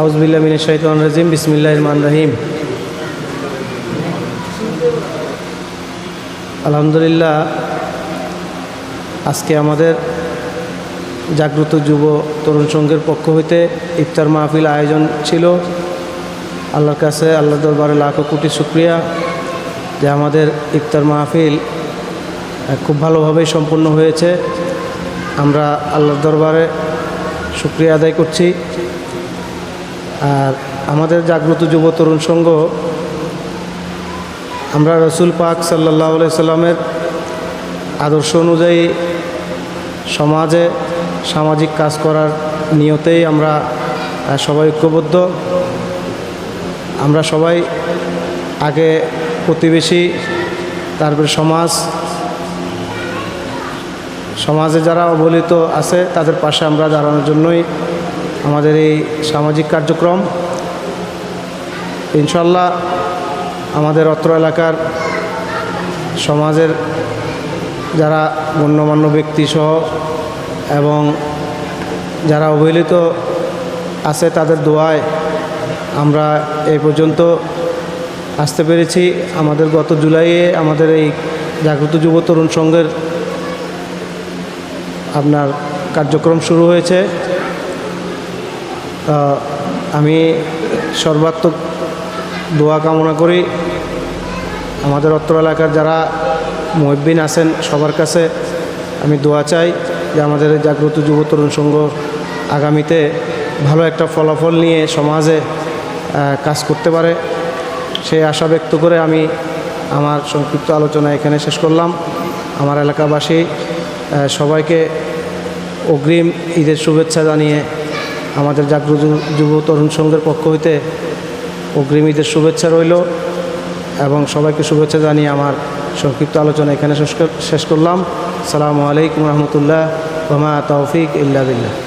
আউজবিল্লা মিন শাহিদান রাজিম বিসমিল্লাহ রহমান রহিম। আলহামদুলিল্লাহ, আজকে আমাদের জাগ্রত যুব তরুণ সংঘের পক্ষ হইতে ইফতার মাহফিল আয়োজন ছিল। আল্লাহর কাছে আল্লাহ দরবারে লাখো কোটি শুক্রিয়া যে আমাদের ইফতার মাহফিল খুব ভালোভাবেই সম্পন্ন হয়েছে। আমরা আল্লাহর দরবারে শুক্রিয়া আদায় করছি। আর আমাদের জাগ্রত যুব তরুণ সংঘ, আমরা রসুল পাক সাল্লাহ সাল্লামের আদর্শ অনুযায়ী সমাজে সামাজিক কাজ করার নিয়তেই আমরা সবাই ঐক্যবদ্ধ। আমরা সবাই আগে প্রতিবেশী, তারপরে সমাজ। সমাজে যারা অবহেলিত আছে, তাদের পাশে আমরা দাঁড়ানোর জন্যই আমাদের এই সামাজিক কার্যক্রম। ইনশাল্লাহ আমাদের অত্র এলাকার সমাজের যারা গণ্যমান্য ব্যক্তি সহ এবং যারা অবহেলিত আছে তাদের দোয়ায় আমরা এই পর্যন্ত আসতে পেরেছি। আমাদের গত জুলাইয়ে আমাদের এই জাগ্রত যুব তরুণ সংঘের আপনার কার্যক্রম শুরু হয়েছে। আমি সর্বাত্মক দোয়া কামনা করি। আমাদের অত্র এলাকার যারা মহিবিন আছেন, সবার কাছে আমি দোয়া চাই যে আমাদের জাগ্রত যুব তরুণ সংঘ আগামীতে ভালো একটা ফলাফল নিয়ে সমাজে কাজ করতে পারে। সেই আশা ব্যক্ত করে আমি আমার সংক্ষিপ্ত আলোচনা এখানে শেষ করলাম। আমার এলাকাবাসী সবাইকে অগ্রিম ঈদের শুভেচ্ছা জানিয়ে আমাদের জাগ্রত যুব তরুণ সংঘের পক্ষ হইতে অগ্রিমীদের শুভেচ্ছা রইল এবং সবাইকে শুভেচ্ছা জানিয়ে আমার সংক্ষিপ্ত আলোচনা এখানে শেষ কর- শেষ করলাম। সালামু আলাইকুম রহমতুল্লাহ ওমা তৌফিক ইল্লা বিল্লাহ।